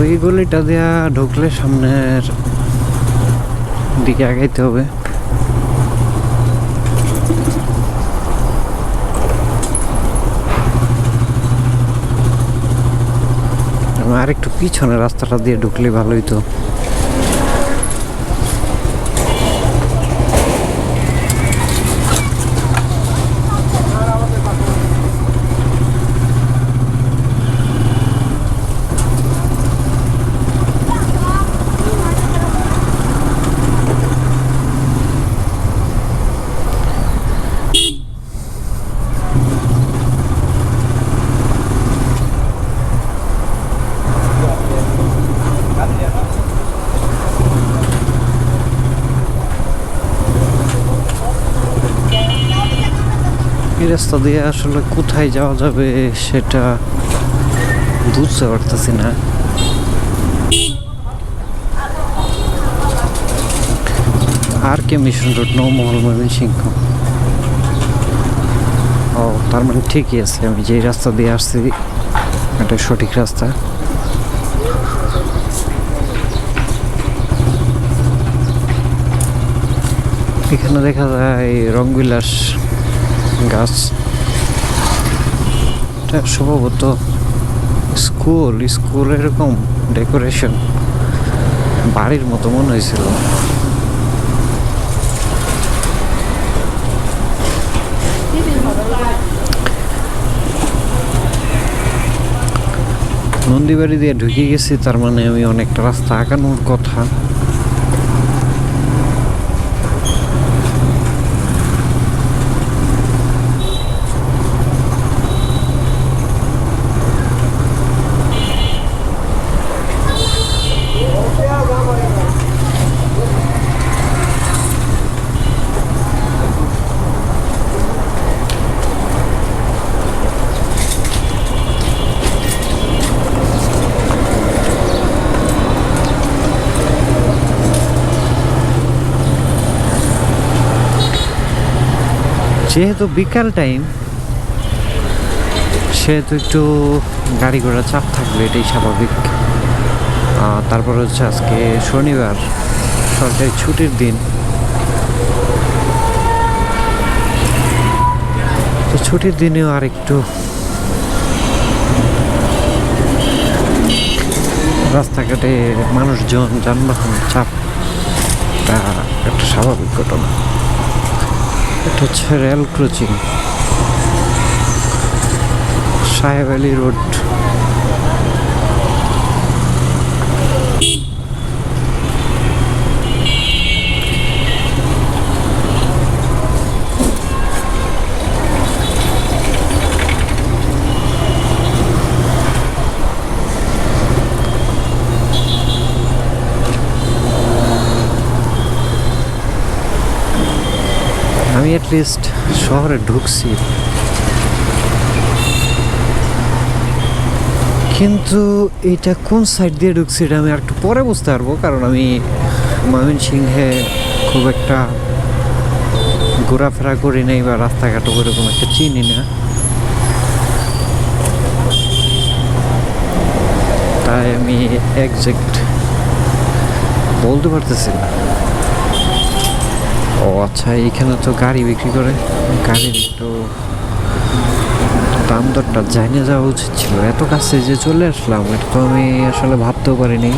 ওই গলিটা দেয়া ঢুকলে সামনের দিকে আগাইতে হবে। আর একটু পিছনে রাস্তাটা দিয়ে ঢুকলে ভালোই হইতো রাস্তা দিয়ে আসলে কোথায় যাওয়া যাবে সেটা বুঝতে পারতেছি না। আর কে মিশন রোড নৌমহল ময়মনসিংহ ও, তার মানে ঠিকই আছে, আমি যে রাস্তা দিয়ে আসছি, এটা সঠিক রাস্তা। এখানে দেখা যায় রংবিলাস গাছ সম্ভবত স্কুল স্কুল এরকম ডেকোরেশন বাড়ির মতো মনে হয়েছিল। নন্দীবাড়ি দিয়ে ঢুকে গেছি, তার মানে আমি অনেকটা রাস্তা আগানোর কথা। যেহেতু বিকাল টাইম, সেহেতু একটু গাড়ি ঘোড়া চাপ থাকবে, এটাই স্বাভাবিক। তারপর হচ্ছে আজকে শনিবার, সরকারি ছুটির দিন। তো ছুটির দিনেও আর একটু রাস্তাঘাটে মানুষজন যানবাহন চাপটা একটা স্বাভাবিক ঘটনা। এটা হচ্ছে রেল ক্রচিং সাহেব আলী রোড। আমি অ্যাটলিস্ট শহরে ঢুকছি। কিন্তু এটা কোন সাইড দিয়ে ঢুকছি এটা আমি একটু পরে বুঝতে পারব, কারণ আমি ময়মনসিংহে খুব একটা ঘোরাফেরা করি নাই বা রাস্তাঘাটও ওরকম একটা চিনি না। তাই আমি একজ্যাক্ট বলতে পারতেছি না। ও আচ্ছা এখানে তো গাড়ি বিক্রি করে। গাড়ির একটু দাম দরটা জানিয়ে যাওয়া উচিত ছিল। এত কাছে যে চলে আসলাম, এটা তো আমি আসলে ভাবতেও পারিনি।